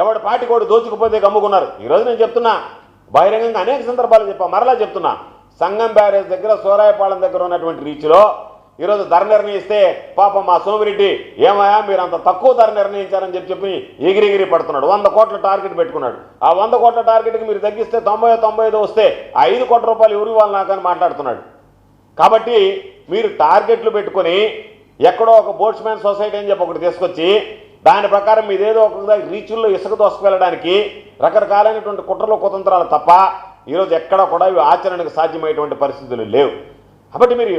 ఎవడు పాటి కూడా దోచుకుపోతే గమ్ముకున్నారు. ఈరోజు నేను చెప్తున్నా బహిరంగంగా అనేక సందర్భాలు చెప్పా మరలా చెప్తున్నా. సంగం బ్యారేజ్ దగ్గర సూరాయపాలెం దగ్గర ఉన్నటువంటి రీచ్లో ఈరోజు ధర నిర్ణయిస్తే పాపం మా సోమిరెడ్డి ఏమయ్యా మీరు అంత తక్కువ ధర నిర్ణయించారని చెప్పి చెప్పి ఎగిరిగిరి పడుతున్నాడు. వంద కోట్ల టార్గెట్ పెట్టుకున్నాడు. ఆ వంద కోట్ల టార్గెట్కి మీరు తగ్గిస్తే తొంభై తొంభై ఐదు వస్తే ఐదు కోట్ల రూపాయలు ఎవరు ఇవ్వాలి నాకని మాట్లాడుతున్నాడు. కాబట్టి మీరు టార్గెట్లు పెట్టుకొని ఎక్కడో ఒక బోట్స్మెన్ సొసైటీ అని చెప్పి ఒకటి తీసుకొచ్చి దాని ప్రకారం మీదేదో ఒక రీచుల్లో ఇసుక దోసుకెళ్ళడానికి రకరకాలైనటువంటి కుట్రలు కుతంత్రాలు తప్ప ఈరోజు ఎక్కడ కూడా ఇవి ఆచరణకు సాధ్యమయ్యేటువంటి పరిస్థితులు లేవు. కాబట్టి మీరు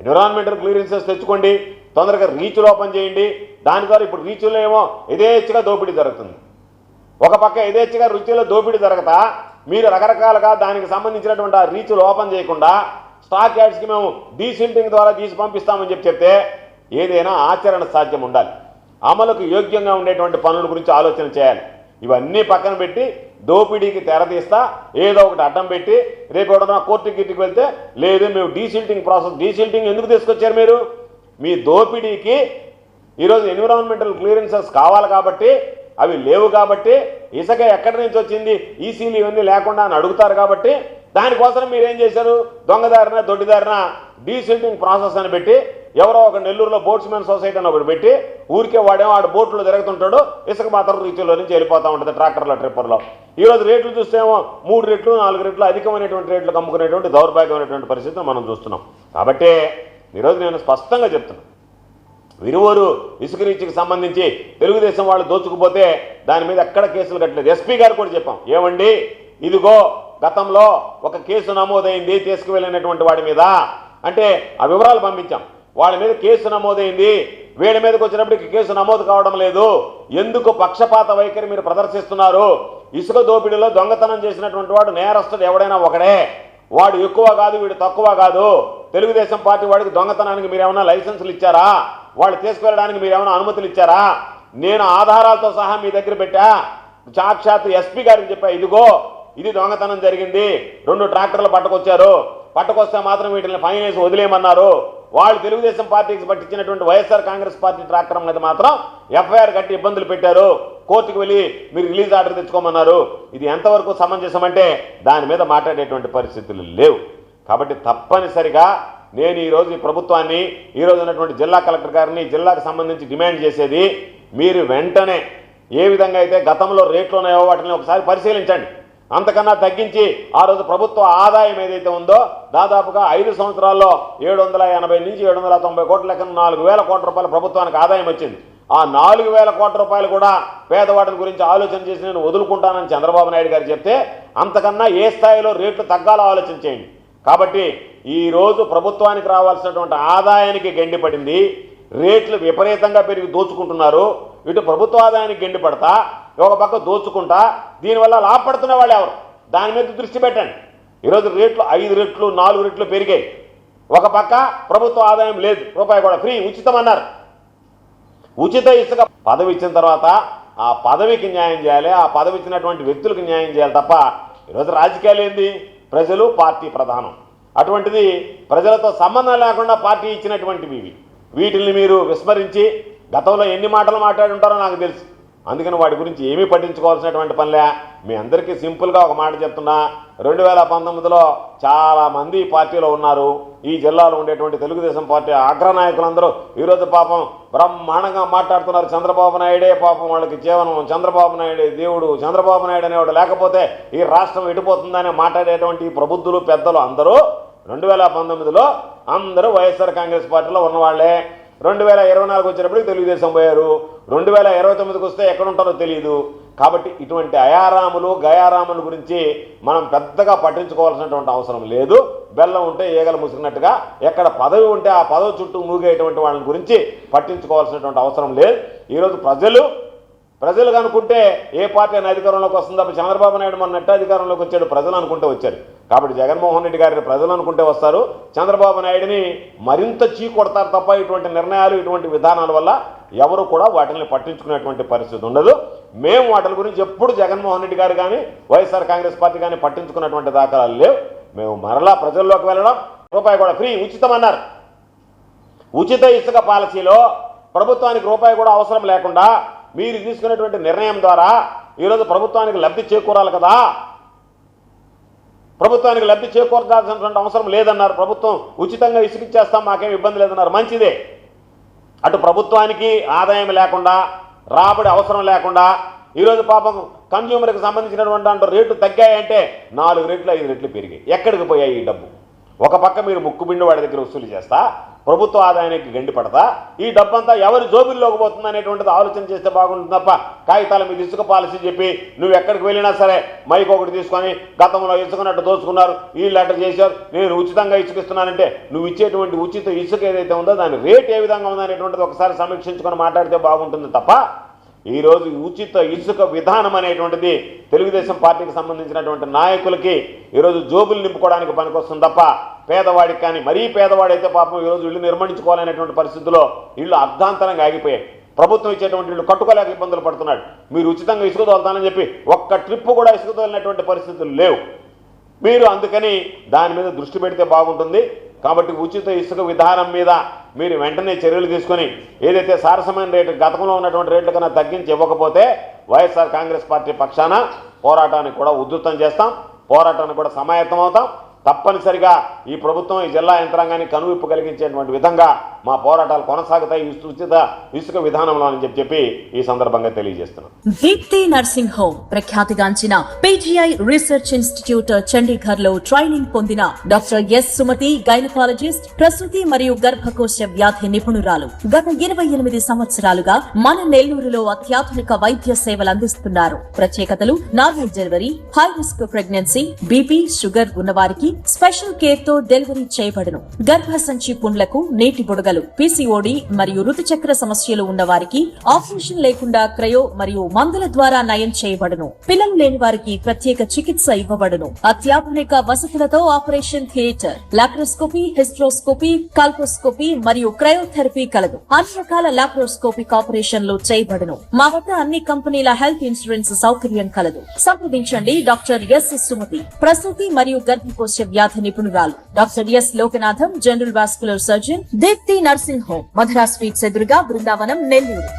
ఎన్విరాన్మెంటల్ క్లియరెన్సెస్ తెచ్చుకోండి తొందరగా రీచ్లు ఓపెన్ చేయండి. దాని ద్వారా ఇప్పుడు రీచ్లో ఏమో యథేచ్ఛగా దోపిడీ జరుగుతుంది. ఒక పక్క యథేచ్ఛగా రుచిలో దోపిడీ జరగతా మీరు రకరకాలుగా దానికి సంబంధించినటువంటి ఆ రీచ్లు ఓపెన్ చేయకుండా స్టాక్ యాడ్స్కి మేము డీసిల్టింగ్ ద్వారా తీసి పంపిస్తామని చెప్పి చెప్తే ఏదైనా ఆచరణ సాధ్యం ఉండాలి. అమలుకు యోగ్యంగా ఉండేటువంటి పనుల గురించి ఆలోచన చేయాలి. ఇవన్నీ పక్కన పెట్టి దోపిడీకి తెరతీస్తా ఏదో ఒకటి అడ్డం పెట్టి రేపు ఎవడన్నా కోర్టు గిట్టుకు వెళ్తే లేదు మేము డీసిల్టింగ్ ప్రాసెస్ డీసిల్టింగ్ ఎందుకు తీసుకొచ్చారు మీరు? మీ దోపిడీకి ఈరోజు ఎన్విరాన్మెంటల్ క్లియరెన్సెస్ కావాలి కాబట్టి అవి లేవు కాబట్టి ఇసుక ఎక్కడి నుంచి వచ్చింది ఈసీలు ఇవన్నీ లేకుండా అని అడుగుతారు కాబట్టి దానికోసం మీరు ఏం చేశారు? దొంగదారిన దొడ్డిదారిన డీసిల్టింగ్ ప్రాసెస్ అని పెట్టి ఎవరో ఒక నెల్లూరులో బోట్స్మెన్ సొసైటీ అని ఒకటి పెట్టి ఊరికే వాడేమో ఆడు బోట్లో తిరుగుతుంటాడు ఇసుక మాత్రం రీచ్లో నుంచి వెళ్ళిపోతూ ఉంటుంది ట్రాక్టర్లో ట్రిప్పర్లో. ఈరోజు రేట్లు చూస్తేమో మూడు రెట్లు నాలుగు రెట్లు అధికమైనటువంటి రేట్లు అమ్ముకునేటువంటి దౌర్భాగ్యమైనటువంటి పరిస్థితిని మనం చూస్తున్నాం. కాబట్టి ఈరోజు నేను స్పష్టంగా చెప్తున్నాను విరువూరు ఇసుక రీచ్కి సంబంధించి తెలుగుదేశం వాళ్ళు దోచుకుపోతే దాని మీద ఎక్కడ కేసులు కట్టలేదు. ఎస్పీ గారు కూడా చెప్పాం. ఏమండి? ఇదిగో గతంలో ఒక కేసు నమోదైంది తీసుకువెళ్ళినటువంటి వాడి మీద. అంటే ఆ వివరాలు పంపించాం. వాళ్ళ మీద కేసు నమోదైంది. వీళ్ళ మీదకి వచ్చినప్పటికి కేసు నమోదు కావడం లేదు. ఎందుకు పక్షపాత వైఖరి మీరు ప్రదర్శిస్తున్నారు? ఇసుక దోపిడీలో దొంగతనం చేసినటువంటి వాడు నేరస్తుడు ఎవడైనా ఒకడే. వాడు ఎక్కువ కాదు వీడు తక్కువ కాదు. తెలుగుదేశం పార్టీ వాడికి దొంగతనానికి మీరు ఏమైనా లైసెన్సులు ఇచ్చారా? వాళ్ళు తీసుకువెళ్ళడానికి మీరు ఏమైనా అనుమతులు ఇచ్చారా? నేను ఆధారాలతో సహా మీ దగ్గర పెట్టా. సాక్షాత్ ఎస్పీ గారికి చెప్పా ఇదిగో ఇది దొంగతనం జరిగింది. రెండు ట్రాక్టర్లు పట్టుకొచ్చారు. పట్టుకొస్తే మాత్రం వీటిని ఫైన్ వేసి వదిలేయమన్నారు. వాళ్ళు తెలుగుదేశం పార్టీకి పట్టించినటువంటి వైఎస్ఆర్ కాంగ్రెస్ పార్టీ ట్రాక్టర్ మీద మాత్రం ఎఫ్ఐఆర్ కట్టి ఇబ్బందులు పెట్టారు. కోర్టుకు వెళ్ళి మీరు రిలీజ్ ఆర్డర్ తెచ్చుకోమన్నారు. ఇది ఎంతవరకు సమంజసం అంటే దాని మీద మాట్లాడేటువంటి పరిస్థితులు లేవు. కాబట్టి తప్పనిసరిగా నేను ఈరోజు ఈ ప్రభుత్వాన్ని ఈరోజు ఉన్నటువంటి జిల్లా కలెక్టర్ గారిని జిల్లాకు సంబంధించి డిమాండ్ చేసేది మీరు వెంటనే ఏ విధంగా అయితే గతంలో రేట్లు ఉన్నాయో వాటిని ఒకసారి పరిశీలించండి. అంతకన్నా తగ్గించి ఆ రోజు ప్రభుత్వ ఆదాయం ఏదైతే ఉందో దాదాపుగా ఐదు సంవత్సరాల్లో ఏడు వందల ఎనభై నుంచి ఏడు వందల తొంభై కోట్ల లెక్కన నాలుగు వేల కోట్ల రూపాయలు ప్రభుత్వానికి ఆదాయం వచ్చింది. ఆ నాలుగు వేల కోట్ల రూపాయలు కూడా పేదవాడిని గురించి ఆలోచన చేసి నేను వదులుకుంటానని చంద్రబాబు నాయుడు గారు చెప్తే అంతకన్నా ఏ స్థాయిలో రేట్లు తగ్గాలో ఆలోచన చేయండి. కాబట్టి ఈరోజు ప్రభుత్వానికి రావాల్సినటువంటి ఆదాయానికి గండిపడింది. రేట్లు విపరీతంగా పెరిగి దోచుకుంటున్నారు. ఇటు ప్రభుత్వ ఆదాయానికి గండి పడతా ఒక పక్క దోచుకుంటా దీనివల్ల లాభపడుతున్న వాళ్ళు ఎవరు? దాని మీద దృష్టి పెట్టండి. ఈరోజు రేట్లు ఐదు రెట్లు నాలుగు రెట్లు పెరిగాయి. ఒక పక్క ప్రభుత్వ ఆదాయం లేదు రూపాయి కూడా ఫ్రీ ఉచితం అన్నారు ఉచిత ఇసుక పదవి ఇచ్చిన తర్వాత ఆ పదవికి న్యాయం చేయాలి ఆ పదవి ఇచ్చినటువంటి వ్యక్తులకు న్యాయం చేయాలి తప్ప ఈరోజు రాజకీయాలు ఏంది? ప్రజలు పార్టీ ప్రధానం. అటువంటిది ప్రజలతో సంబంధం లేకుండా పార్టీ ఇచ్చినటువంటివి ఇవి. వీటిని మీరు విస్మరించి గతంలో ఎన్ని మాటలు మాట్లాడి ఉంటారో నాకు తెలుసు. అందుకని వాటి గురించి ఏమీ పట్టించుకోవాల్సినటువంటి పనిలే మీ అందరికీ సింపుల్గా ఒక మాట చెప్తున్నా. రెండు వేల పంతొమ్మిదిలో చాలామంది ఈ పార్టీలో ఉన్నారు. ఈ జిల్లాలో ఉండేటువంటి తెలుగుదేశం పార్టీ అగ్రనాయకులందరూ ఈరోజు పాపం బ్రహ్మాండంగా మాట్లాడుతున్నారు చంద్రబాబు నాయుడే. పాపం వాళ్ళకి జీవనం చంద్రబాబు నాయుడే దేవుడు చంద్రబాబు నాయుడు అనేవాడు లేకపోతే ఈ రాష్ట్రం ఎడిపోతుందని మాట్లాడేటువంటి ప్రబుద్ధులు పెద్దలు అందరూ రెండు వేల పంతొమ్మిదిలో అందరూ వైఎస్ఆర్ కాంగ్రెస్ పార్టీలో ఉన్నవాళ్ళే. రెండు వేల ఇరవై నాలుగు వచ్చినప్పుడు తెలుగుదేశం పోయారు. రెండు వేల ఇరవై తొమ్మిదికి వస్తే ఎక్కడ ఉంటారో తెలియదు కాబట్టి ఇటువంటి అయారాములు గయారాముల గురించి మనం పెద్దగా పట్టించుకోవాల్సినటువంటి అవసరం లేదు. బెల్లం ఉంటే ఈగలు ముసిగినట్టుగా ఎక్కడ పదవి ఉంటే ఆ పదవి చుట్టూ మూగేటువంటి వాళ్ళని గురించి పట్టించుకోవాల్సినటువంటి అవసరం లేదు. ఈరోజు ప్రజలు ప్రజలు అనుకుంటే ఏ పార్టీ అని అధికారంలోకి వస్తుందో అప్పుడు చంద్రబాబు నాయుడు మన నెట్ట అధికారంలోకి వచ్చాడు ప్రజలు అనుకుంటే వచ్చారు. కాబట్టి జగన్మోహన్ రెడ్డి గారిని ప్రజలు అనుకుంటే వస్తారు. చంద్రబాబు నాయుడిని మరింత చీకొడతారు తప్ప ఇటువంటి నిర్ణయాలు ఇటువంటి విధానాల వల్ల ఎవరు కూడా వాటిని పట్టించుకునేటువంటి పరిస్థితి ఉండదు. మేము వాటి గురించి ఎప్పుడు జగన్మోహన్ రెడ్డి గారు కానీ వైఎస్ఆర్ కాంగ్రెస్ పార్టీ కానీ పట్టించుకున్నటువంటి దాఖలాలు లేవు. మేము మరలా ప్రజల్లోకి వెళ్ళడం రూపాయి కూడా ఫ్రీ ఉచితం అన్నారు ఉచిత ఇసుక పాలసీలో ప్రభుత్వానికి రూపాయి కూడా అవసరం లేకుండా మీరు తీసుకున్నటువంటి నిర్ణయం ద్వారా ఈరోజు ప్రభుత్వానికి లబ్ధి చేకూరాలి కదా. ప్రభుత్వానికి లబ్ధి చేకూర్చాల్సినటువంటి అవసరం లేదన్నారు. ప్రభుత్వం ఉచితంగా ఇసుకిచ్చేస్తాం మాకేం ఇబ్బంది లేదన్నారు. మంచిదే. అటు ప్రభుత్వానికి ఆదాయం లేకుండా రాబడి అవసరం లేకుండా ఈరోజు పాపం కన్జ్యూమర్కి సంబంధించినటువంటి అంటే రేట్లు తగ్గాయంటే నాలుగు రెట్లు ఐదు రెట్లు పెరిగాయి. ఎక్కడికి పోయాయి ఈ డబ్బు? ఒక పక్క మీరు ముక్కుబిండి వాడి దగ్గర వసూలు చేస్తా ప్రభుత్వ ఆదాయానికి గండి పడతా ఈ డబ్బంతా ఎవరి జోబుల్లోకి పోతుంది అనేటువంటిది ఆలోచన చేస్తే బాగుంటుంది తప్ప కాగితాల మీద ఇసుక పాలసీ చెప్పి నువ్వు ఎక్కడికి వెళ్ళినా సరే మైక్ ఒకటి తీసుకొని గతంలో ఇసుకున్నట్టు దోచుకున్నారు ఈ లెటర్ చేశారు నేను ఉచితంగా ఇసుకిస్తున్నానంటే నువ్వు ఇచ్చేటువంటి ఉచిత ఇసుక ఏదైతే ఉందో దాని రేట్ ఏ విధంగా ఉందనేటువంటిది ఒకసారి సమీక్షించుకొని మాట్లాడితే బాగుంటుంది తప్ప ఈరోజు ఉచిత ఇసుక విధానం అనేటువంటిది తెలుగుదేశం పార్టీకి సంబంధించినటువంటి నాయకులకి ఈరోజు జోబులు నింపుకోవడానికి పనికొస్తుంది తప్ప పేదవాడికి కానీ మరీ పేదవాడైతే పాపం ఈరోజు ఇల్లు నిర్మించుకోవాలనేటువంటి పరిస్థితుల్లో ఇళ్ళు అర్ధాంతరంగా ఆగిపోయాయి. ప్రభుత్వం ఇచ్చేటువంటి వీళ్ళు కట్టుకోలేక ఇబ్బందులు పడుతున్నాడు. మీరు ఉచితంగా ఇసుక తోలుతానని చెప్పి ఒక్క ట్రిప్ కూడా ఇసుక తోలినటువంటి పరిస్థితులు లేవు. మీరు అందుకని దాని మీద దృష్టి పెడితే బాగుంటుంది. కాబట్టి ఉచిత ఇసుక విధానం మీద మీరు వెంటనే చర్యలు తీసుకొని ఏదైతే సారసమైన రేటు గతంలో ఉన్నటువంటి రేట్ల కన్నా తగ్గించి ఇవ్వకపోతే వైఎస్ఆర్ కాంగ్రెస్ పార్టీ పక్షాన పోరాటానికి కూడా ఉధృతం చేస్తాం. పోరాటానికి కూడా సమాయత్తం అవుతాం తప్పనిసరిగా ఈ ప్రభుత్వం ఈ జిల్లా యంత్రాంగాన్ని కనువిప్పు కలిగించేటువంటి విధంగా మా పోరాటాలు కొనసాగుతాయి. ఈ ఉచిత ఇసుక విధానంలో అని చెప్పి చెప్పి ఈ సందర్భంగా తెలియజేస్తున్నాం. దీప్తి నర్సింగ్ హోమ్ ప్రఖ్యాతిగాంచిన పీజీఐ రీసెర్చ్ ఇన్స్టిట్యూట్ చండీగఢ్లో ట్రైనింగ్ పొందిన డాక్టర్ ఎస్ సుమతి గైనకాలజిస్ట్ ప్రసూతి మరియు గర్భకోశ వ్యాధి నిపుణురాలు. గత ఇరవై ఎనిమిది సంవత్సరాలుగా మన నెల్లూరులో అత్యాధునిక వైద్య సేవలు అందిస్తున్నారు. ప్రత్యేకతలు normal delivery high risk pregnancy BP sugar ఉన్నవారికి స్పెషల్ కేర్ తో డెలివరీ చేయబడును. గర్భసంచి పుండ్లకు నీటి బుడగలు పీసీఓడి మరియు ఋతుచక్ర సమస్యలు ఉన్న వారికి ఆపరేషన్ లేకుండా క్రయో మరియు మందుల ద్వారా నయం చేయబడును. పిల్లలు లేని వారికి ప్రత్యేక చికిత్స ఇవ్వబడును. అత్యాధునిక వసతులతో operation theatre laparoscopy hysteroscopy colposcopy మరియు క్రయోథెరపీ కలదు. అన్ని రకాల లాప్రోస్కోపిక్ ఆపరేషన్లు చేయబడును. మా వద్ద అన్ని కంపెనీల హెల్త్ ఇన్సూరెన్స్ సౌకర్యం కలదు. సంప్రదించండి డాక్టర్ ఎస్ సుమతి. ప్రసూతి మరియు గర్భకోశ వ్యాధి నిపుణురాలు. Doctor S Lokanatham general vascular surgeon Deepthi nursing home Madhura sweets ఎదురుగా బృందావనం నెల్లూరు.